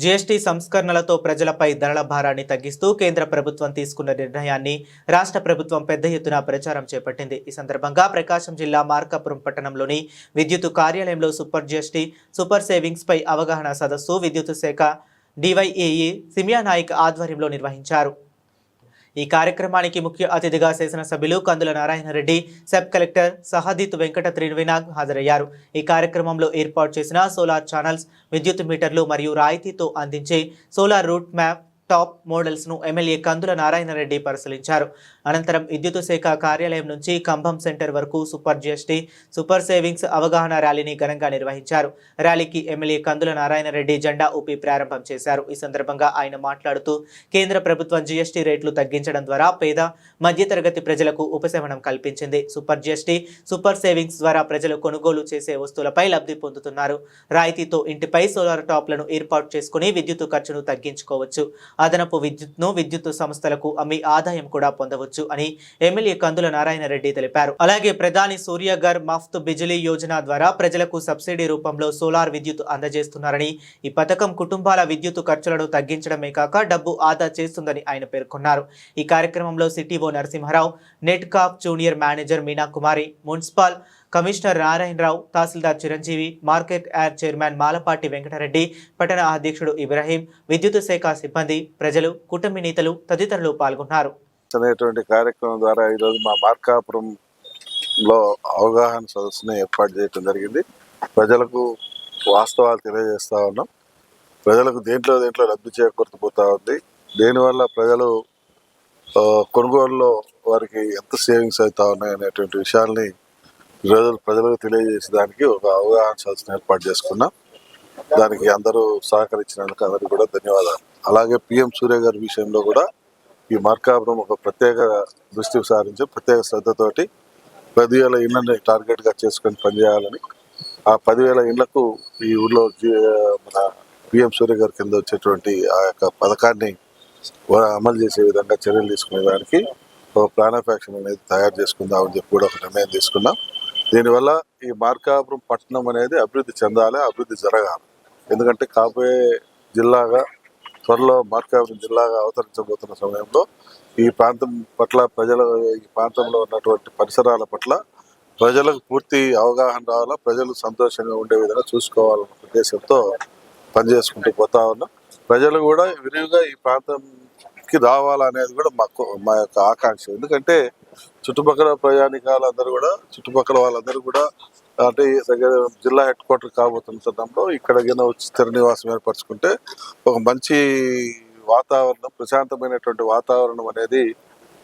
GST సంస్కరణలతో ప్రజలపై ధరల భారాన్ని తగ్గిస్తూ కేంద్ర ప్రభుత్వం తీసుకున్న నిర్ణయాన్ని రాష్ట్ర ప్రభుత్వం పెద్ద ఎత్తున ప్రచారం చేపట్టింది. ఈ సందర్భంగా ప్రకాశం జిల్లా మార్కాపురం పట్టణంలోని విద్యుత్ కార్యాలయంలో సూపర్ జీఎస్టీ సూపర్ సేవింగ్స్ పై అవగాహన సదస్సు విద్యుత్ శాఖ డివైఏఈ సిమియా నాయక్ ఆధ్వర్యంలో నిర్వహించారు. ఈ కార్యక్రమానికి ముఖ్య అతిథిగా శాసనసభ్యులు కందుల నారాయణ రెడ్డి సబ్ కలెక్టర్ సహదీత్ వెంకట త్రివినాగ్ హాజరయ్యారు. ఈ కార్యక్రమంలో ఏర్పాటు చేసిన సోలార్ ఛానల్స్ విద్యుత్ మీటర్లు మరియు రాయితీతో అందించే సోలార్ రూట్ మ్యాప్ టాప్ మోడల్స్ను ఎమ్మెల్యే కందుల నారాయణ రెడ్డి పరిశీలించారు. అనంతరం విద్యుత్ శాఖ కార్యాలయం నుంచి కంభం సెంటర్ వరకు సూపర్ జిఎస్టీ సూపర్ సేవింగ్స్ అవగాహన ర్యాలీని ఘనంగా నిర్వహించారు. ర్యాలీకి ఎమ్మెల్యే కందుల నారాయణ రెడ్డి జెండా ఊపి ప్రారంభం చేశారు. ఈ సందర్భంగా ఆయన మాట్లాడుతూ కేంద్ర ప్రభుత్వం జీఎస్టీ రేట్లు తగ్గించడం ద్వారా పేద మధ్యతరగతి ప్రజలకు ఉపశమనం కల్పించింది. సూపర్ జిఎస్టీ సూపర్ సేవింగ్స్ ద్వారా ప్రజలు కొనుగోలు చేసే వస్తువులపై లబ్ధి పొందుతున్నారు. రాయితీతో ఇంటిపై సోలార్ టాప్లను ఏర్పాటు చేసుకుని విద్యుత్ ఖర్చును తగ్గించుకోవచ్చు. అదనపు విద్యుత్ను విద్యుత్ సంస్థలకు అమ్మి ఆదాయం కూడా పొందవచ్చు అని ఎమ్మెల్యే కందుల నారాయణ రెడ్డి తెలిపారు. అలాగే ప్రధాని సూర్యగర్ మఫ్త్ బిజిలీ యోజన ద్వారా ప్రజలకు సబ్సిడీ రూపంలో సోలార్ విద్యుత్ అందజేస్తున్నారని ఈ పథకం కుటుంబాల విద్యుత్ ఖర్చులను తగ్గించడమే కాక డబ్బు ఆదా చేస్తుందని ఆయన పేర్కొన్నారు. ఈ కార్యక్రమంలో CTO Narasimharao net cap junior manager Meena Kumari municipal commissioner Narayanarao tahsildar Chiranjeevi market yard chairman Malapati Venkatareddy పట్టణ అధ్యక్షుడు ఇబ్రహీం విద్యుత్ శాఖ సిబ్బంది ప్రజలు కుటుంబ నేతలు తదితరులు పాల్గొన్నారు. అనేటువంటి కార్యక్రమం ద్వారా ఈరోజు మా మార్కాపురంలో అవగాహన సదస్సును ఏర్పాటు చేయడం జరిగింది. ప్రజలకు వాస్తవాలు తెలియజేస్తా ఉన్నాం. ప్రజలకు దేంట్లో దేంట్లో లబ్ధి చేకూరుతుపోతా ఉంది. దీనివల్ల ప్రజలు కొనుగోలులో వారికి ఎంత సేవింగ్స్ అవుతా ఉన్నాయి అనేటువంటి విషయాల్ని ఈరోజు ప్రజలకు తెలియజేసేదానికి ఒక అవగాహన సదస్సును ఏర్పాటు చేసుకున్నాం. దానికి అందరూ సహకరించినందుకు అందరికీ కూడా ధన్యవాదాలు. అలాగే పిఎం సూర్య గారి విషయంలో కూడా ఈ మార్కాపురం ఒక ప్రత్యేక దృష్టి సారించి ప్రత్యేక శ్రద్ధతోటి పదివేల ఇళ్ళని టార్గెట్గా చేసుకొని పనిచేయాలని ఆ పదివేల ఇళ్ళకు ఈ ఊర్లో మన పిఎం సూర్య గారి కింద వచ్చేటువంటి ఆ యొక్క పథకాన్ని అమలు చేసే విధంగా చర్యలు తీసుకునే దానికి ఒక ప్లాన్ ఆఫ్ యాక్షన్ అనేది తయారు చేసుకుందామని చెప్పి కూడా ఒక నిర్ణయం తీసుకున్నాం. దీనివల్ల ఈ మార్కాపురం పట్టణం అనేది అభివృద్ధి చెందాలి అభివృద్ధి జరగాలి. ఎందుకంటే కాబోయే జిల్లాగా త్వరలో మార్కాపురం జిల్లాగా అవతరించబోతున్న సమయంలో ఈ ప్రాంతం పట్ల ప్రజల ఈ ప్రాంతంలో ఉన్నటువంటి పరిసరాల పట్ల ప్రజలకు పూర్తి అవగాహన రావాలా ప్రజలు సంతోషంగా ఉండే విధంగా చూసుకోవాలన్న ఉద్దేశంతో పనిచేసుకుంటూ పోతా ఉన్నాం. ప్రజలు కూడా విరివిగా ఈ ప్రాంతంకి రావాలనేది కూడా మాకు మా యొక్క ఆకాంక్ష. ఎందుకంటే చుట్టుపక్కల ప్రయాణికాలందరూ కూడా చుట్టుపక్కల వాళ్ళందరూ కూడా అంటే దగ్గర జిల్లా హెడ్ క్వార్టర్ కాబోతున్న సమయంలో ఇక్కడ వచ్చి స్థిర నివాసం ఏర్పరచుకుంటే ఒక మంచి వాతావరణం ప్రశాంతమైనటువంటి వాతావరణం అనేది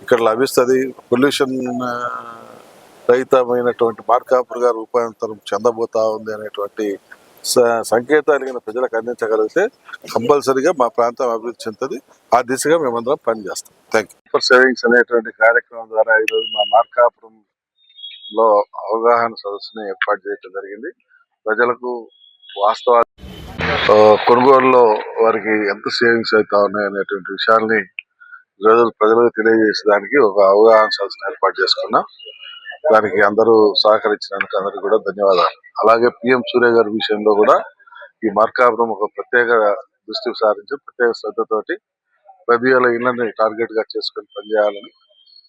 ఇక్కడ లభిస్తుంది. పొల్యూషన్ రహితమైనటువంటి మార్కాపుర్ గారు రూపాంతరం చెందబోతా ఉంది అనేటువంటి సంకేతాలు కలిగిన ప్రజలకు అందించగలిగితే కంపల్సరీగా మా ప్రాంతం అభివృద్ధి చెందుతుంది. ఆ దిశగా మేమందరం పనిచేస్తాం థ్యాంక్ యూ సూపర్ సేవింగ్స్ అనేటువంటి కార్యక్రమం ద్వారా ఈరోజు మా మార్కాపురం లో అవగాహన సదస్సుని ఏర్పాటు చేయడం జరిగింది. ప్రజలకు వాస్తవ కొనుగోలులో వారికి ఎంత సేవింగ్స్ అవుతా ఉన్నాయి అనేటువంటి విషయాల్ని ఈరోజు ప్రజలకు తెలియజేసేదానికి ఒక అవగాహన సదస్సును ఏర్పాటు చేసుకున్నాం. దానికి అందరూ సహకరించినందుకు అందరికీ కూడా ధన్యవాదాలు. అలాగే పిఎం సూర్య గారి విషయంలో కూడా ఈ మార్కాపురం ఒక ప్రత్యేక దృష్టి సారించి ప్రత్యేక శ్రద్ధతోటి పదివేల ఇళ్ళని టార్గెట్గా చేసుకొని పనిచేయాలని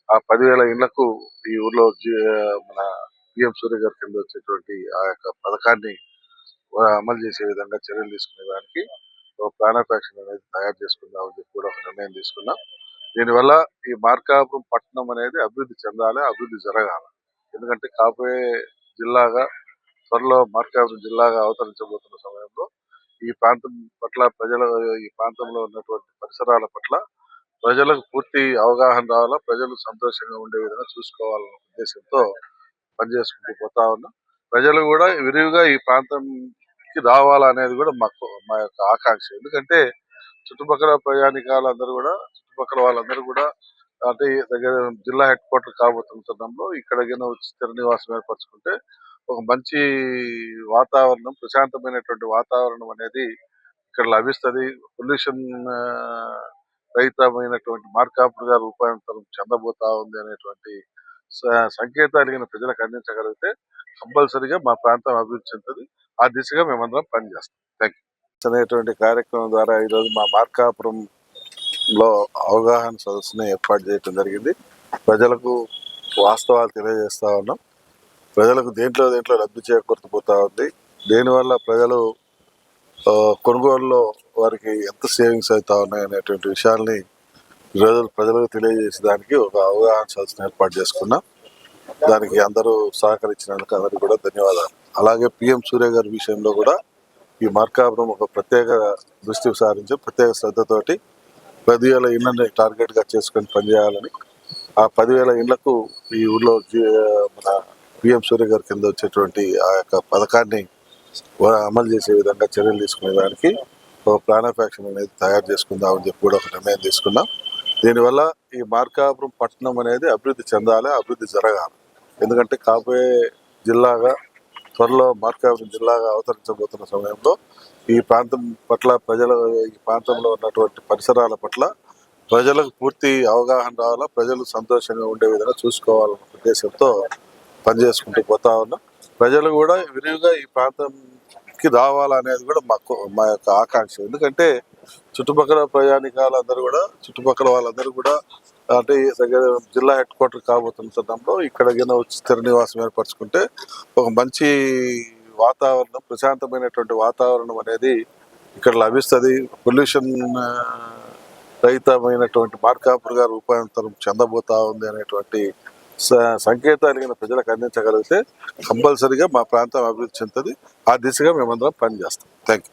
ఆ పదివేల ఇళ్ళకు ఈ ఊర్లో మన పిఎం సూర్య గారి కింద వచ్చేటువంటి ఆ యొక్క పథకాన్ని అమలు చేసే విధంగా చర్యలు తీసుకునే దానికి ఒక ప్లాన్ ఆఫ్ యాక్షన్ అనేది తయారు చేసుకుందామని చెప్పి కూడా ఒక నిర్ణయం తీసుకున్నాం. దీనివల్ల ఈ మార్కాపురం పట్టణం అనేది అభివృద్ధి చెందాలి అభివృద్ధి జరగాలి. ఎందుకంటే కాపే జిల్లాగా త్వరలో మార్కాపురం జిల్లాగా అవతరించబోతున్న సమయంలో ఈ ప్రాంతం పట్ల ప్రజల ఈ ప్రాంతంలో ఉన్నటువంటి పరిసరాల పట్ల ప్రజలకు పూర్తి అవగాహన రావాలా ప్రజలు సంతోషంగా ఉండే విధంగా చూసుకోవాలన్న ఉద్దేశంతో పనిచేసుకుంటూ పోతా ఉన్నాం. ప్రజలు కూడా విరివిగా ఈ ప్రాంతంకి రావాలనేది కూడా మాకు మా యొక్క ఆకాంక్ష. ఎందుకంటే చుట్టుపక్కల ప్రయాణికాలందరూ కూడా చుట్టుపక్కల వాళ్ళందరూ కూడా అంటే దగ్గర జిల్లా హెడ్ క్వార్టర్ కాబోతున్న తరుణంలో ఇక్కడ వచ్చి స్థిర నివాసం ఏర్పరచుకుంటే ఒక మంచి వాతావరణం ప్రశాంతమైనటువంటి వాతావరణం అనేది ఇక్కడ లభిస్తుంది. పొల్యూషన్ రహితమైనటువంటి మార్కాపుర్ గారు రూపాంతరం చెందబోతా ఉంది అనేటువంటి సంకేతాలు కానీ ప్రజలకు అందించగలిగితే కంపల్సరీగా మా ప్రాంతం అభివృద్ధి చెందుతుంది. ఆ దిశగా మేమందరం పనిచేస్తాం. థ్యాంక్ యూ అనేటువంటి కార్యక్రమం ద్వారా ఈరోజు మా మార్కాపురం లో అవగాహన సదస్సుని ఏర్పాటు చేయడం జరిగింది. ప్రజలకు వాస్తవాలు తెలియజేస్తూ ఉన్నాం. ప్రజలకు దేంట్లో దేంట్లో లబ్ధి చేకూరుతుపోతా ఉంది. దీనివల్ల ప్రజలు కొనుగోలులో వారికి ఎంత సేవింగ్స్ అవుతా ఉన్నాయి అనేటువంటి విషయాల్ని ప్రజలు ప్రజలకు తెలియజేసేదానికి ఒక అవగాహన సదస్సును ఏర్పాటు చేసుకున్నాం. దానికి అందరూ సహకరించినందుకు అందరికీ కూడా ధన్యవాదాలు. అలాగే పిఎం సూర్య గారి విషయంలో కూడా ఈ మార్కాపురం ఒక ప్రత్యేక దృష్టి సారించి ప్రత్యేక శ్రద్ధతోటి పదివేల ఇళ్ళని టార్గెట్గా చేసుకొని పనిచేయాలని ఆ పదివేల ఇళ్ళకు ఈ ఊళ్ళో మన పిఎం సూర్య గారి కింద వచ్చేటువంటి ఆ యొక్క పథకాన్ని అమలు చేసే విధంగా చర్యలు తీసుకునే దానికి ఒక ప్లాన్ ఆఫ్ యాక్షన్ అనేది తయారు చేసుకుందామని చెప్పి కూడా ఒక నిర్ణయం తీసుకున్నాం. దీనివల్ల ఈ మార్కాపురం పట్టణం అనేది అభివృద్ధి చెందాలి అభివృద్ధి జరగాలి? ఎందుకంటే కాబోయే జిల్లాగా త్వరలో మార్కాపురం జిల్లాగా అవతరించబోతున్న సమయంలో ఈ ప్రాంతం పట్ల ప్రజల ఈ ప్రాంతంలో ఉన్నటువంటి పరిసరాల పట్ల ప్రజలకు పూర్తి అవగాహన రావాలా ప్రజలు సంతోషంగా ఉండే విధంగా చూసుకోవాలన్న ఉద్దేశంతో పనిచేసుకుంటూ పోతా ఉన్నాం. ప్రజలు కూడా విరివిగా ఈ ప్రాంతం ప్రాంతంకి రావాలనేది కూడా మాకు మా యొక్క ఆకాంక్ష. ఎందుకంటే చుట్టుపక్కల ప్రయాణికాలందరూ కూడా చుట్టుపక్కల వాళ్ళందరూ కూడా అంటే దగ్గర జిల్లా హెడ్ క్వార్టర్ కాబోతున్న తరుణంలో ఇక్కడ వచ్చి స్థిర నివాసం ఏర్పరచుకుంటే ఒక మంచి వాతావరణం ప్రశాంతమైనటువంటి వాతావరణం అనేది ఇక్కడ లభిస్తుంది. పొల్యూషన్ రహితమైనటువంటి మార్కాపురుగా రూపాంతరం చెందబోతా ఉంది అనేటువంటి సంకేతాలు కింద ప్రజలకు అందించగలిగితే కంపల్సరిగా మా ప్రాంతం అభివృద్ధి చెందుతుంది. ఆ దిశగా మేమందరం పనిచేస్తాం.